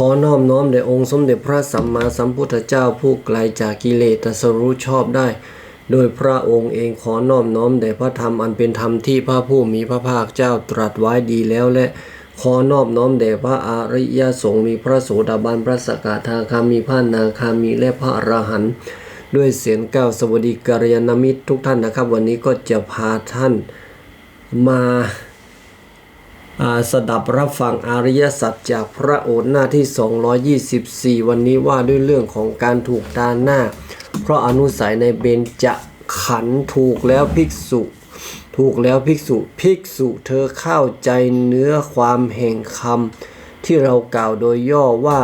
ขอน้อมน้อมแด่องค์สมเด็จพระสัมมาสัมพุทธเจ้าผู้ไกลจากกิเลสตรัสรู้ชอบได้ โดยพระองค์เองขอน้อมน้อมแด่พระธรรมอันเป็นธรรมที่พระผู้มีพระภาคเจ้าตรัสไว้ดีแล้วและขอนอบน้อมแด่พระอริยสงฆ์มีพระโสดาบันพระสกทาคามีพระนาคามีและพระอรหันต์ด้วยเสียงก้าวสวัสดีกัลยาณมิตรทุกท่านนะครับ วันนี้ก็จะพาท่านมา สดับรับฟังอริยสัจจากพระโอษฐ์หน้าที่ 224 วันนี้ว่าด้วยเรื่องของการถูกตาหน้า เพราะอนุสัยในเบญจะขันถูกแล้วภิกษุ ถูกแล้วภิกษุภิกษุเธอเข้าใจเนื้อความแห่งคำที่เรากล่าวโดยย่อว่า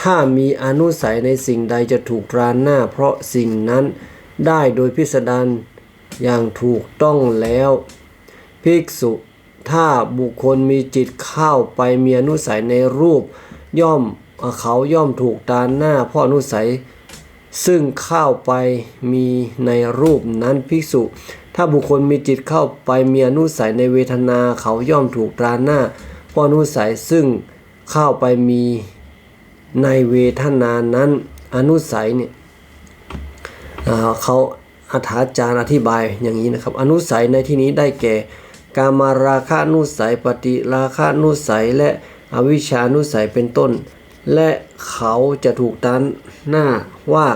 ถ้ามีอนุสัยในสิ่งใดจะถูกตราหน้า เพราะสิ่งนั้นได้โดยพิสดารอย่างถูกต้องแล้ว ภิกษุ ถ้าบุคคลมีจิตเข้าไปมีอนุสัยในรูป ย่อมเขาย่อมถูกตาหน้าเพราะอนุสัย ซึ่งเข้าไปมีในรูปนั้นภิกษุ ถ้าบุคคลมีจิตเข้าไปมีอนุสัยในเวทนาเขาย่อมถูกตราหน้าเพราะอนุสัยซึ่งเข้าไปมีในเวทนานั้นอนุสัยเนี่ยเขาอถาจารย์อธิบายอย่างนี้นะครับ อนุสัยในที่นี้ได้แก่ กามาราคะนุสัย ปฏิราคะนุสัย และอวิชานุสัยเป็นต้น และเขาจะถูกตันหน้าว่า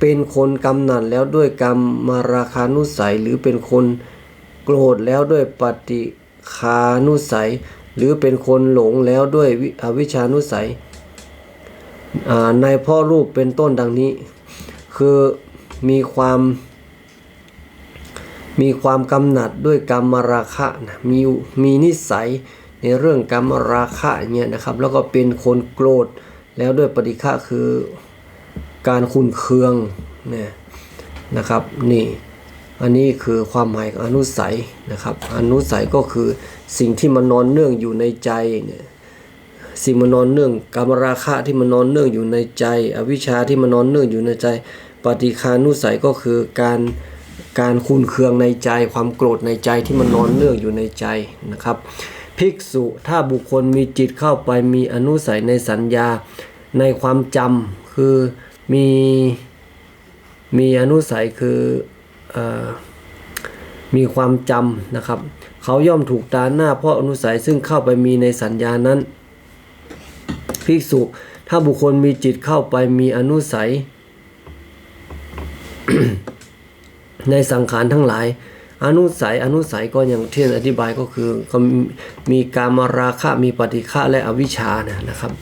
เป็นคนกำหนัดแล้วด้วยกรรมาราคานุสัย หรือเป็นคนโกรธแล้วด้วยปฏิคานุสัย หรือเป็นคนหลงแล้วด้วยอวิชานุสัยในพ่อรูปเป็นต้นดังนี้ คือมีความ มีความกำหนัดด้วยกรรมราคะนะมีมีนิสัยในเรื่องกรรมราคะเนี่ยนะครับแล้วก็เป็นคนโกรธแล้วด้วยปฏิฆะคือการคุนเคืองเนี่ยนะครับนี่อันนี้คือความหมายของอนุสัยนะครับอนุสัยก็คือสิ่งที่มันนอนเนื่องอยู่ในใจเนี่ยสิ่งมันนอนเนื่องกามราคะที่มันนอนเนื่องอยู่ในใจ อวิชชาที่มันนอนเนื่องอยู่ในใจ ปฏิคานุสัยก็คือการ การคุนเคืองในใจความโกรธในใจที่มันนอนเนื่องอยู่ในใจนะครับ ภิกษุถ้าบุคคลมีจิตเข้าไปมีอนุสัยในสัญญาในความจำคือมีมีอนุสัยคือเออมีความจำนะครับ เขาย่อมถูกตาหน้าเพราะอนุสัยซึ่งเข้าไปมีในสัญญานั้น ภิกษุถ้าบุคคลมีจิตเข้าไปมีอนุสัย ในสังขารทั้งหลาย อนุสัยอนุสัยก็อย่างที่อธิบายก็คือก็มีการมาราคะมีปฏิฆะและอวิชชานะนะครับ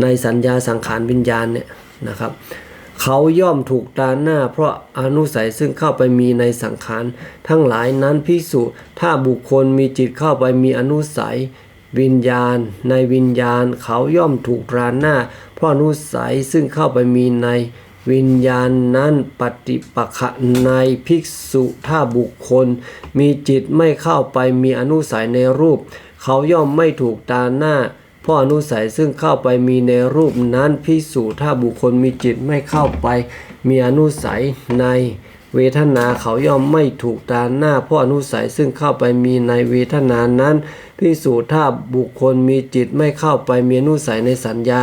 ในสัญญาสังขารวิญญาณเนี่ยนะครับเขาย่อมถูกตาหน้า เพราะอนุสัยซึ่งเข้าไปมีในสังขารทั้งหลายนั้นพิสุถ้าบุคคลมีจิตเข้าไปมีอนุสัยวิญญาณ ในวิญญาณ เขาย่อมถูกตราหน้า เพราะอนุสัยซึ่งเข้าไปมีใน วิญญาณนั้นปฏิปักขะในภิกษุถ้าบุคคล มีจิตไม่เข้าไปมีอนุสัยในรูป เขาย่อมไม่ถูกตาหน้าเพราะอนุสัยซึ่งเข้าไปมีในรูปนั้นพิสูจถ้าบุคคลมีจิตไม่เข้าไป มีอนุสัยในเวทนาเขาย่อมไม่ถูกตาหน้า เพราะอนุสัยซึ่งเข้าไปมีในเวทนานั้นพิสูจถ้าบุคคลมีจิตไม่เข้าไปมีอนุสัยในสัญญา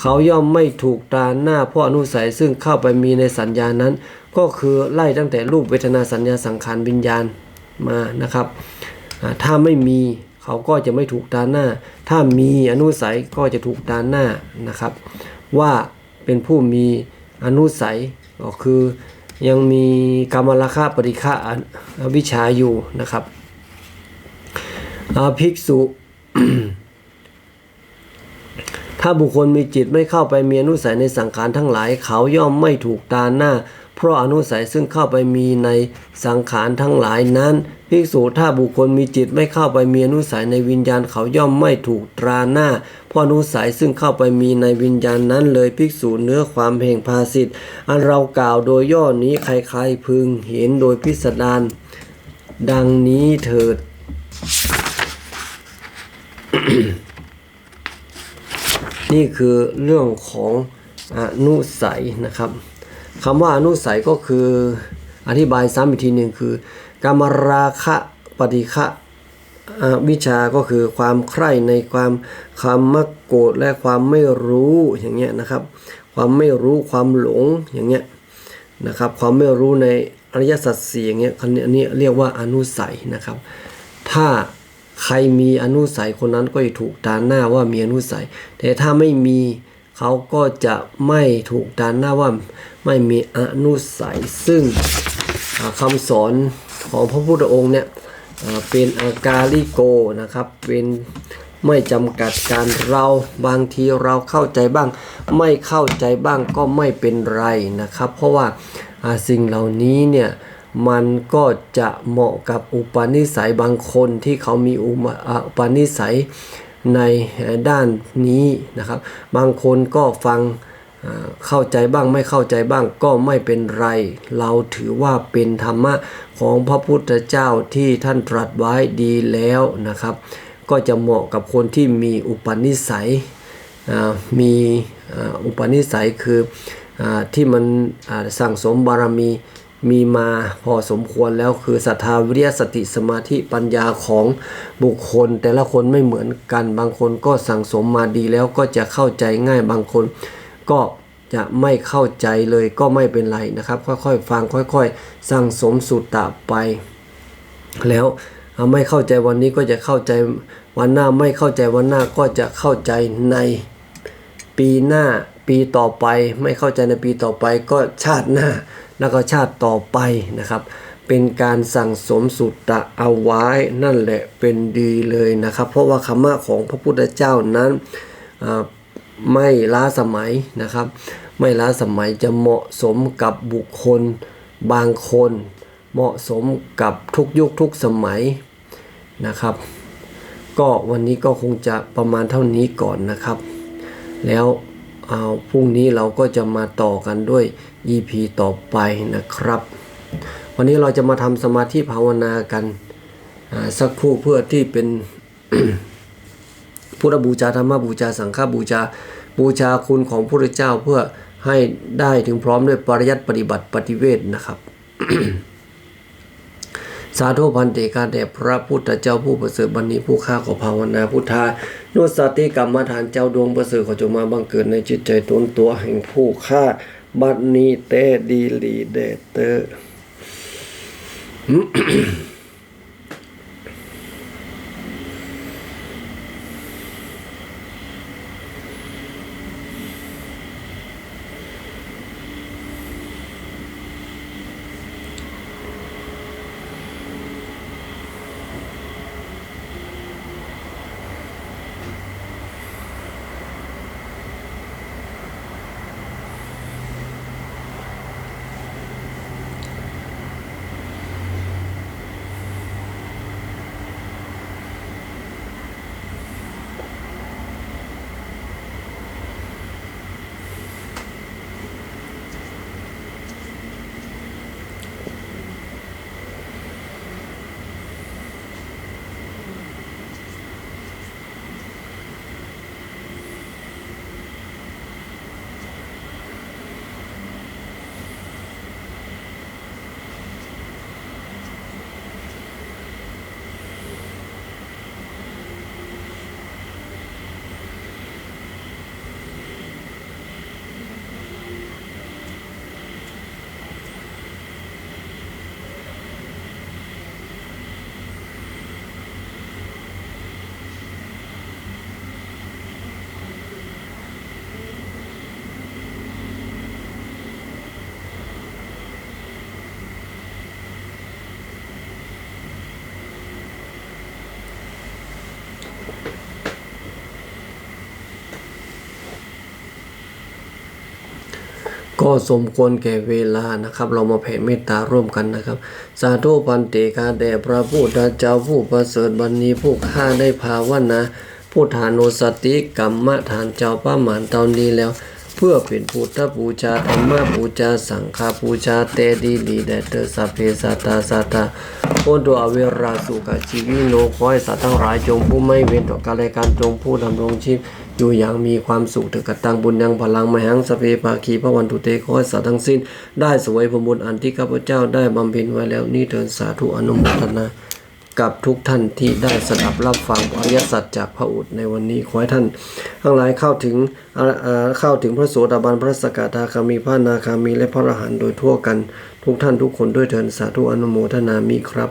เขาย่อมไม่ถูกตาหน้าพราะอนุสัยซึ่งเข้าไปมีในสัญญานั้น ก็คือไล่ตั้งแต่รูปเวทนาสัญญาสังขารวิญญาณมานะครับ ถ้าไม่มีเขาก็จะไม่ถูกตาหน้า ถ้ามีอนุสัยก็จะถูกตาหน้านะครับ ว่าเป็นผู้มีอนุสัยก็คือยังมีกรรมราคะปฏิฆะวิชาอยู่นะครับอาภิกษุ ถ้าบุคคลมีจิตไม่เข้าไปมีอนุสัยในสังขารทั้งหลาย เขาย่อมไม่ถูกตาหน้า เพราะอนุสัยซึ่งเข้าไปมีในสังขารทั้งหลายนั้นภิกษุถ้าบุคคลมีจิตไม่เข้าไปมีอนุสัยในวิญญาณเขาย่อมไม่ถูกตราหน้าเพราะอนุสัยซึ่งเข้าไปมีในวิญญาณนั้นเลยภิกษุเนื้อความแห่งภาสิทธิ์อันเรากล่าวโดยย่อนี้ใครๆพึงเห็นโดยพิสดารดังนี้เถิด นี่คือเรื่องของอนุสัยนะครับคำว่าอนุสัยก็คืออธิบายซ้ำอีกทีหนึ่งคือกามราคะปฏิฆะวิชาก็คือความใคร่ในความความมักโกรธและความไม่รู้อย่างเงี้ยนะครับ ความไม่รู้ความหลงอย่างเงี้ยนะครับ ความไม่รู้ในอริยสัจสี่อย่างเงี้ยอันนี้อันนี้เรียกว่าอนุสัยนะครับ ถ้า ใครมีอนุสัยคนนั้นก็จะถูกตาหน้าว่ามีอนุสัย แต่ถ้าไม่มีเขาก็จะไม่ถูกตาหน้าว่าไม่มีอนุสัย ซึ่งอ่าคำสอนของพระพุทธองค์เนี่ยเป็นอากาลิโกนะครับเป็นไม่จำกัดการเราบางทีเราเข้าใจบ้าง ไม่เข้าใจบ้างก็ไม่เป็นไรนะครับ เพราะว่าสิ่งเหล่านี้เนี่ย มันก็จะเหมาะกับอุปนิสัยบางคนที่เขามีอุปนิสัยในด้านนี้นะครับ บางคนก็ฟังเข้าใจบ้างไม่เข้าใจบ้างก็ไม่เป็นไร เราถือว่าเป็นธรรมะของพระพุทธเจ้าที่ท่านตรัสไว้ดีแล้วนะครับ ก็จะเหมาะกับคนที่มีอุปนิสัยมีอุปนิสัยคืออที่มันสั่งสมบารมี มีมาพอสมควรแล้วคือศรัทธาวิริยสติสมาธิปัญญาของบุคคล แต่ละคนไม่เหมือนกันบางคนก็สั่งสมมาดีแล้วก็จะเข้าใจง่ายบางคน ก็จะไม่เข้าใจเลยก็ไม่เป็นไรนะครับ ค่อยๆ ฟังค่อย ๆ สั่งสมสุตตะไป แล้วไม่เข้าใจวันนี้ก็จะเข้าใจวันหน้าไม่เข้าใจวันหน้าก็จะเข้าใจในปีหน้าปีต่อไป ไม่เข้าใจในปีต่อไปก็ชาติหน้า แล้วก็ชาติต่อไปนะครับ เป็นการสั่งสมสุตตะเอาไว้นั่นแหละเป็นดีเลยนะครับ เพราะว่าคำว่าของพระพุทธเจ้านั้นไม่ล้าสมัยนะครับ ไม่ล้าสมัยจะเหมาะสมกับบุคคลบางคน เหมาะสมกับทุกยุคทุกสมัยนะครับ ก็วันนี้ก็คงจะประมาณเท่านี้ก่อนนะครับ แล้ว เอาพรุ่งนี้เราก็จะมาต่อกันด้วย EP ต่อไปนะครับ วันนี้เราจะมาทำสมาธิภาวนากันสักครู่เพื่อที่เป็นพุทธบูชาธรรมบูชาสังฆบูชาบูชาคุณของพระเจ้าเพื่อให้ได้ถึงพร้อมด้วยปริยัติปฏิบัติปฏิเวทนะครับ สาธุพันเตกาแด่พระพุทธเจ้าผู้ประเสริฐบันนี้ผู้ข้าขอภาวนาพุทธานุสติกรรมฐานเจ้าดวงประเสริฐขอจงมาบังเกิดในจิตใจตนตัวแห่งผู้ข้าบัดนี้เตดีลีเดเตอ ก็สมควรแก่เวลานะครับ เรามาแผ่เมตตาร่วมกันนะครับ สาธุพันเตกาแด่พระพุทธเจ้าผู้ประเสริฐบันนี้ผู้ข้าได้ภาวนาผู้ฐานุสติกรรมฐานเจ้าป้าหมานตอนนี้แล้ว เพื่อเป็นพุทธบูชาธรรมบูชาสังฆบูชาเตดีลีแดเตอสัพเพสัตาสัตตาโอดวเวราสุขชีวิโนขอให้สัตว์ทั้งหลายจงผู้ไม่เว้นต่อการรายการจงผู้ดำรงชีพ อยู่อย่างมีความสุขถึงกตังบุญยังพลังมหังสเพภาคีพระวันตุเตขอสัตว์ทั้งสิ้น ได้สวยผลบุญอันที่ข้าพเจ้าได้บำเพ็ญไว้แล้วนี่เถิดสาธุอนุโมทนากับทุกท่านที่ได้สดับรับฟังอริยสัจจากพระอุตในวันนี้ขอให้ท่าน ทั้งหลายเข้าถึงเข้าถึงพระโสดาบันพระสกทาคามีพระนาคามีและพระอรหันต์โดยทั่วกัน ทุกท่านทุกคนด้วยเถิดสาธุอนุโมทนามิครับ